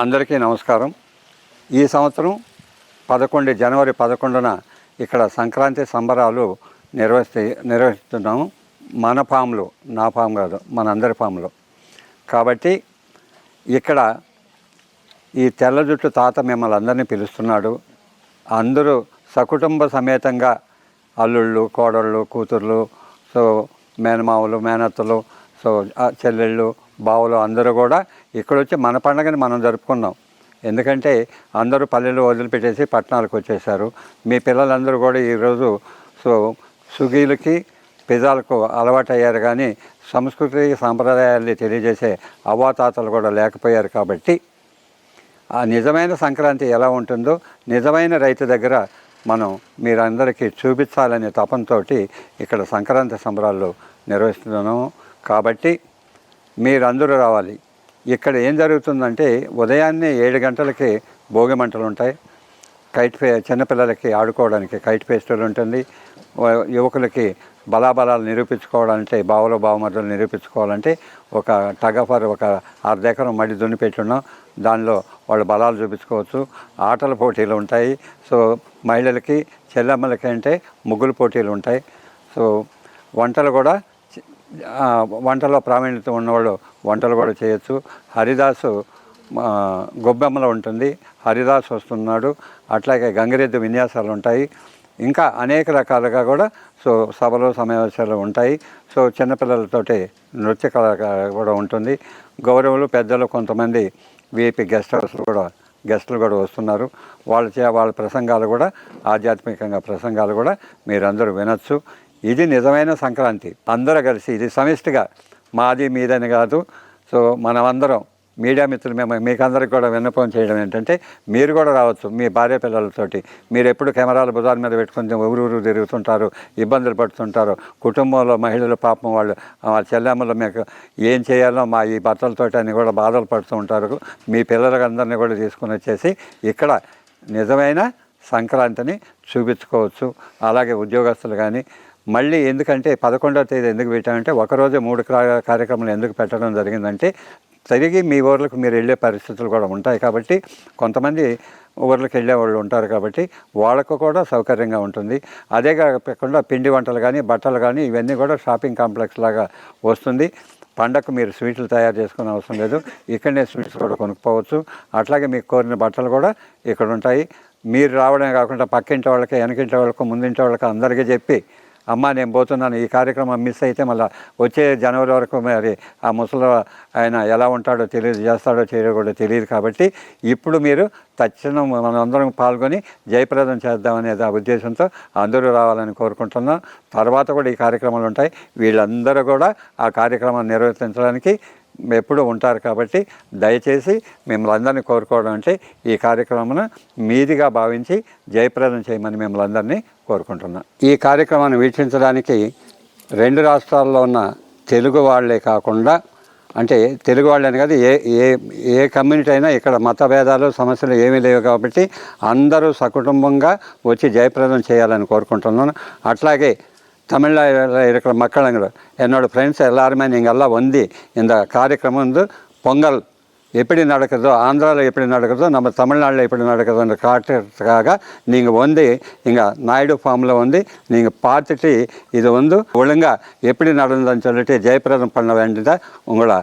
అందరికీ నమస్కారం. ఈ సంవత్సరం పదకొండు జనవరి పదకొండున ఇక్కడ సంక్రాంతి సంబరాలు నిర్వహి నిర్వహిస్తున్నాము. మన ఫామ్లో నా ఫామ్ కాదు మన అందరి ఫామ్లో. కాబట్టి ఇక్కడ ఈ తెల్ల జుట్టు తాత మిమ్మల్ని అందరినీ పిలుస్తున్నాడు. అందరూ సకుటుంబ సమేతంగా అల్లుళ్ళు కోడళ్ళు కూతుర్లు సో మేనమావులు మేనత్తలు సో చెల్లెళ్ళు బావులు అందరూ కూడా ఇక్కడ వచ్చి మన పండగని మనం జరుపుకున్నాం. ఎందుకంటే అందరూ పల్లెలు వదిలిపెట్టేసి పట్టణాలకు వచ్చేసారు. మీ పిల్లలందరూ కూడా ఈరోజు సో సుగీలకి పిజాలకు అలవాటు అయ్యారు కానీ సంస్కృతి సాంప్రదాయాల్ని తెలియజేసే అవ్వాతాతలు కూడా లేకపోయారు కాబట్టి ఆ నిజమైన సంక్రాంతి ఎలా ఉంటుందో నిజమైన రైతు దగ్గర మనం మీరందరికీ చూపించాలనే తపంతో ఇక్కడ సంక్రాంతి సంబరాలు నిర్వహిస్తున్నాము కాబట్టి మీరందరూ రావాలి. ఇక్కడ ఏం జరుగుతుందంటే ఉదయాన్నే ఏడు గంటలకి భోగి మంటలు ఉంటాయి కైట్ పే చిన్నపిల్లలకి ఆడుకోవడానికి కైట్ ఫెస్టివల్ ఉంటుంది. యువకులకి బలాబలాలు నిరూపించుకోవాలంటే బావుల బావమరులు నిరూపించుకోవాలంటే ఒక టగఫర్ ఒక అర్ధ ఎకరం మడి దున్నిపెట్టున్నాం దానిలో వాళ్ళ బలాలు చూపించుకోవచ్చు. ఆటల పోటీలు ఉంటాయి. సో మహిళలకి చెల్లమ్మలకి అంటే ముగ్గులు పోటీలు ఉంటాయి. సో వంటలు కూడా వంటలో ప్రావీణ్యత ఉన్నవాళ్ళు వంటలు కూడా చేయొచ్చు. హరిదాసు గొబ్బెమ్మలో ఉంటుంది. హరిదాస్ వస్తున్నాడు. అట్లాగే గంగిరెద్దు విన్యాసాలు ఉంటాయి. ఇంకా అనేక రకాలుగా కూడా సో సభలు సమావేశాలు ఉంటాయి. సో చిన్నపిల్లలతోటి నృత్య కళ కూడా ఉంటుంది. గౌరవులు పెద్దలు కొంతమంది వీపీ గెస్ట్ హౌస్లు కూడా గెస్టులు కూడా వస్తున్నారు. వాళ్ళ చే వాళ్ళ ప్రసంగాలు కూడా ఆధ్యాత్మికంగా ప్రసంగాలు కూడా మీరందరూ వినొచ్చు. ఇది నిజమైన సంక్రాంతి. అందరూ కలిసి ఇది సమిష్టిగా మాది మీదని కాదు. సో మనమందరం మీడియా మిత్రులు మేము మీకందరికి కూడా విన్నపం చేయడం ఏంటంటే మీరు కూడా రావచ్చు మీ భార్య పిల్లలతోటి. మీరు ఎప్పుడు కెమెరాలు భుజాల మీద పెట్టుకుని ఊరు ఊరు తిరుగుతుంటారు ఇబ్బందులు పడుతుంటారు. కుటుంబంలో మహిళలు పాపం వాళ్ళు వాళ్ళ చెల్లెమ్మలు మీకు ఏం చేయాలో మా ఈ భర్తలతోటి అని కూడా బాధలు పడుతూ ఉంటారు. మీ పిల్లలందరినీ కూడా తీసుకుని వచ్చేసి ఇక్కడ నిజమైన సంక్రాంతిని చూపించుకోవచ్చు. అలాగే ఉద్యోగస్తులు కానీ మళ్ళీ ఎందుకంటే పదకొండవ తేదీ ఎందుకు పెట్టామంటే ఒకరోజు మూడు క్రా- కార్యక్రమాలు ఎందుకు పెట్టడం జరిగిందంటే తిరిగి మీ ఊర్లకు మీరు వెళ్ళే పరిస్థితులు కూడా ఉంటాయి కాబట్టి కొంతమంది ఊర్లకు వెళ్ళే వాళ్ళు ఉంటారు కాబట్టి వాళ్ళకు కూడా సౌకర్యంగా ఉంటుంది. అదే కాకుండా పిండి వంటలు కానీ బట్టలు కానీ ఇవన్నీ కూడా షాపింగ్ కాంప్లెక్స్ లాగా వస్తుంది. పండగకు మీరు స్వీట్లు తయారు చేసుకునే అవసరం లేదు. ఇక్కడనే స్వీట్స్ కూడా కొనుక్కోవచ్చు. అట్లాగే మీకు కోరిన బట్టలు కూడా ఇక్కడ ఉంటాయి. మీరు రావడమే కాకుండా పక్కింటి వాళ్ళకి వెనకింటి వాళ్ళకు ముందింటి వాళ్ళకి అందరికీ చెప్పి అమ్మ నేను పోతున్నాను. ఈ కార్యక్రమం మిస్ అయితే మళ్ళీ వచ్చే జనవరి వరకు మరి ఆ ముసలి ఆయన ఎలా ఉంటాడో తెలియదు చేస్తాడో చేయడో కూడా తెలియదు కాబట్టి ఇప్పుడు మీరు తక్షణం మనం అందరం పాల్గొని జయప్రదం చేద్దామనే ఆ ఉద్దేశంతో అందరూ రావాలని కోరుకుంటున్నాం. తర్వాత కూడా ఈ కార్యక్రమాలు ఉంటాయి. వీళ్ళందరూ కూడా ఆ కార్యక్రమాన్ని నిర్వర్తించడానికి ఎప్పుడూ ఉంటారు కాబట్టి దయచేసి మిమ్మల్ని అందరినీ కోరుకోవడం అంటే ఈ కార్యక్రమం మీదిగా భావించి జయప్రదం చేయమని మిమ్మల్ని అందరినీ కోరుకుంటున్నాం. ఈ కార్యక్రమాన్ని వీక్షించడానికి రెండు రాష్ట్రాల్లో ఉన్న తెలుగు వాళ్ళే కాకుండా అంటే తెలుగు వాళ్ళని కాదు ఏ ఏ ఏ కమ్యూనిటీ అయినా ఇక్కడ మత భేదాలు సమస్యలు ఏమీ లేవు కాబట్టి అందరూ సకుటుంబంగా వచ్చి జయప్రదం చేయాలని కోరుకుంటున్నాను. అట్లాగే தமிழ்ல இருக்கிற மக்களுங்க என்னோட ஃப்ரெண்ட்ஸ் எல்லாருமே நீங்கள் எல்லாம் வந்து இந்த காரியக்கிரமம் வந்து பொங்கல் எப்படி நடக்குதோ ஆந்திராவில் எப்படி நடக்குதோ நம்ம தமிழ்நாட்டில் எப்படி நடக்குதுன்னு காட்டுறதுக்காக நீங்கள் வந்து இங்கே நாயுடு ஃபார்மில் வந்து நீங்கள் பார்த்துட்டு இது வந்து ஒழுங்காக எப்படி நடந்ததுன்னு சொல்லிட்டு ஜெயப்பிரதம் பண்ண வேண்டியதை உங்களை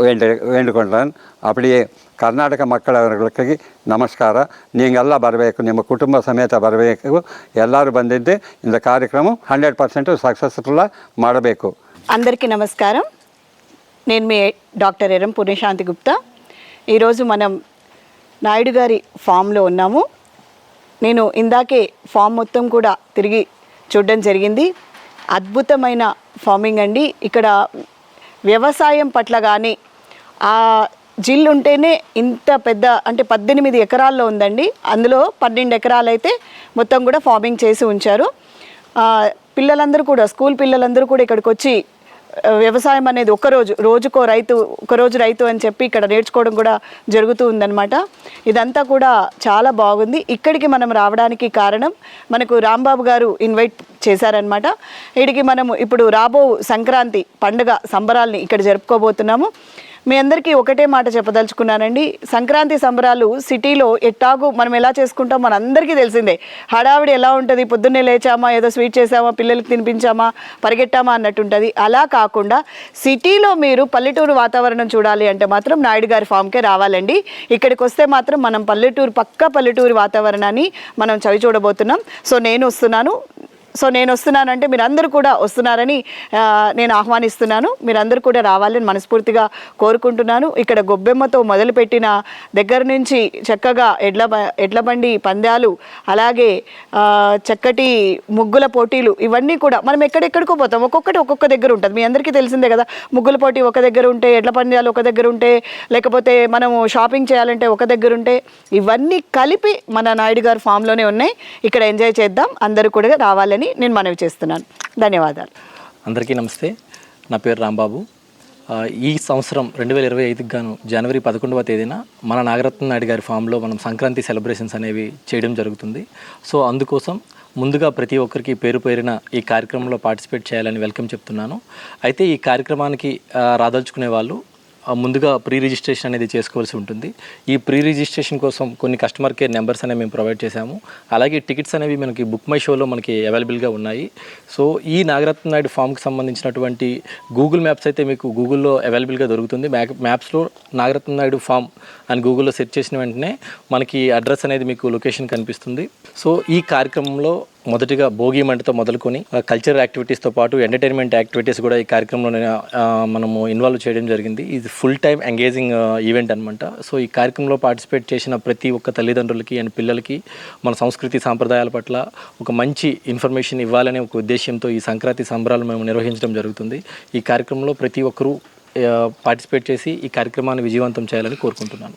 வேண்டு வேண்டுகொண்டான் அப்படியே ಕರ್ನಾಟಕ ಮಕ್ಕಳವರಿಗೆ ನಮಸ್ಕಾರ ನೀವೆಲ್ಲ ಬರಬೇಕು ನಿಮ್ಮ ಕುಟುಂಬ ಸಮೇತ ಬರಬೇಕು ಎಲ್ಲರೂ ಬಂದಿದ್ದು ఇంత కార్యక్రమం హండ్రెడ్ పర్సెంట్ సక్సెస్ఫుల్గా మాడబేకు అందరికీ నమస్కారం. నేను మీ డాక్టర్ ఎరం పుణ్యశాంతి గుప్తా. ఈరోజు మనం నాయుడు గారి ఫామ్లో ఉన్నాము. నేను ఇందాకే ఫామ్ మొత్తం కూడా తిరిగి చూడడం జరిగింది. అద్భుతమైన ఫార్మింగ్ అండి. ఇక్కడ వ్యవసాయం పట్ల కానీ ఆ జిల్ ఉంటేనే ఇంత పెద్ద అంటే పద్దెనిమిది ఎకరాల్లో ఉందండి. అందులో పన్నెండు ఎకరాలు అయితే మొత్తం కూడా ఫార్మింగ్ చేసి ఉంచారు. పిల్లలందరూ కూడా స్కూల్ పిల్లలందరూ కూడా ఇక్కడికి వచ్చి వ్యవసాయం అనేది ఒకరోజు రోజుకో రైతు ఒకరోజు రైతు అని చెప్పి ఇక్కడ నేర్చుకోవడం కూడా జరుగుతూ ఉందన్నమాట. ఇదంతా కూడా చాలా బాగుంది. ఇక్కడికి మనం రావడానికి కారణం మనకు రాంబాబు గారు ఇన్వైట్ చేశారనమాట వీడికి మనము ఇప్పుడు రాబో సంక్రాంతి పండుగ సంబరాల్ని ఇక్కడ జరుపుకోబోతున్నాము. మీ అందరికీ ఒకటే మాట చెప్పదలుచుకున్నానండి. సంక్రాంతి సంబరాలు సిటీలో ఎట్టాగు మనం ఎలా చేసుకుంటాం మన అందరికీ తెలిసిందే. హడావిడి ఎలా ఉంటుంది? పొద్దున్నే లేచామా? ఏదో స్వీట్ చేసామా? పిల్లలకి తినిపించామా? పరిగెట్టామా? అన్నట్టు ఉంటుంది అలా కాకుండా సిటీలో మీరు పల్లెటూరు వాతావరణం చూడాలి అంటే మాత్రం నాయుడు గారి ఫామ్కే రావాలండి. ఇక్కడికి వస్తే మాత్రం మనం పల్లెటూరు పక్క పల్లెటూరు వాతావరణాన్ని మనం చవి చూడబోతున్నాం సో నేను వస్తున్నాను. సో నేను వస్తున్నానంటే మీరందరూ కూడా వస్తున్నారని నేను ఆహ్వానిస్తున్నాను. మీరందరూ కూడా రావాలని మనస్ఫూర్తిగా కోరుకుంటున్నాను. ఇక్కడ గొబ్బెమ్మతో మొదలుపెట్టిన దగ్గర నుంచి చక్కగా ఎడ్ల ఎడ్ల బండి పందాలు అలాగే చక్కటి ముగ్గుల పోటీలు ఇవన్నీ కూడా మనం ఎక్కడెక్కడికో పోతాం. ఒక్కొక్కటి ఒక్కొక్క దగ్గర ఉంటుంది. మీ అందరికీ తెలిసిందే కదా ముగ్గుల పోటీ ఒక దగ్గర ఉంటే ఎడ్ల పందాలు ఒక దగ్గర ఉంటే లేకపోతే మనము షాపింగ్ చేయాలంటే ఒక దగ్గర ఉంటే ఇవన్నీ కలిపి మన నాయుడు గారు ఫామ్లోనే ఉన్నాయి. ఇక్కడ ఎంజాయ్ చేద్దాం. అందరూ కూడా రావాలని నేను మనవి చేస్తున్నాను. ధన్యవాదాలు. అందరికీ నమస్తే. నా పేరు రాంబాబు. ఈ సంవత్సరం రెండు వేల ఇరవై ఐదుకి గాను జనవరి పదకొండవ తేదీన మన నాగరత్న నాయుడు గారి ఫామ్లో మనం సంక్రాంతి సెలబ్రేషన్స్ అనేవి చేయడం జరుగుతుంది. సో అందుకోసం ముందుగా ప్రతి ఒక్కరికి పేరు పేరిన ఈ కార్యక్రమంలో పార్టిసిపేట్ చేయాలని వెల్కమ్ చెప్తున్నాను. అయితే ఈ కార్యక్రమానికి రాదలుచుకునే వాళ్ళు ముందుగా ప్రీ రిజిస్ట్రేషన్ అనేది చేసుకోవాల్సి ఉంటుంది. ఈ ప్రీ రిజిస్ట్రేషన్ కోసం కొన్ని కస్టమర్ కేర్ నెంబర్స్ అనేవి మేము ప్రొవైడ్ చేశాము. అలాగే టికెట్స్ అనేవి మనకి బుక్ మై షోలో మనకి అవైలబుల్గా ఉన్నాయి. సో ఈ నాగరత్న నాయుడు ఫామ్కి సంబంధించినటువంటి గూగుల్ మ్యాప్స్ అయితే మీకు గూగుల్లో అవైలబుల్గా దొరుకుతుంది. మ్యాప్ మ్యాప్స్లో నాగరత్న నాయుడు ఫామ్ అని గూగుల్లో సెర్చ్ చేసిన వెంటనే మనకి అడ్రస్ అనేది మీకు లొకేషన్ కనిపిస్తుంది. సో ఈ కార్యక్రమంలో మొదటిగా భోగి మంటతో మొదలుకొని కల్చరల్ యాక్టివిటీస్తో పాటు ఎంటర్టైన్మెంట్ యాక్టివిటీస్ కూడా ఈ కార్యక్రమంలో మనము ఇన్వాల్వ్ చేయడం జరిగింది. ఇది ఫుల్ టైం ఎంగేజింగ్ ఈవెంట్ అనమాట సో ఈ కార్యక్రమంలో పార్టిసిపేట్ చేసిన ప్రతి ఒక్క తల్లిదండ్రులకి అండ్ పిల్లలకి మన సంస్కృతి సాంప్రదాయాల పట్ల ఒక మంచి ఇన్ఫర్మేషన్ ఇవ్వాలనే ఒక ఉద్దేశంతో ఈ సంక్రాంతి సంబరాలు మేము నిర్వహించడం జరుగుతుంది. ఈ కార్యక్రమంలో ప్రతి ఒక్కరూ పార్టిసిపేట్ చేసి ఈ కార్యక్రమాన్ని విజయవంతం చేయాలని కోరుకుంటున్నాను.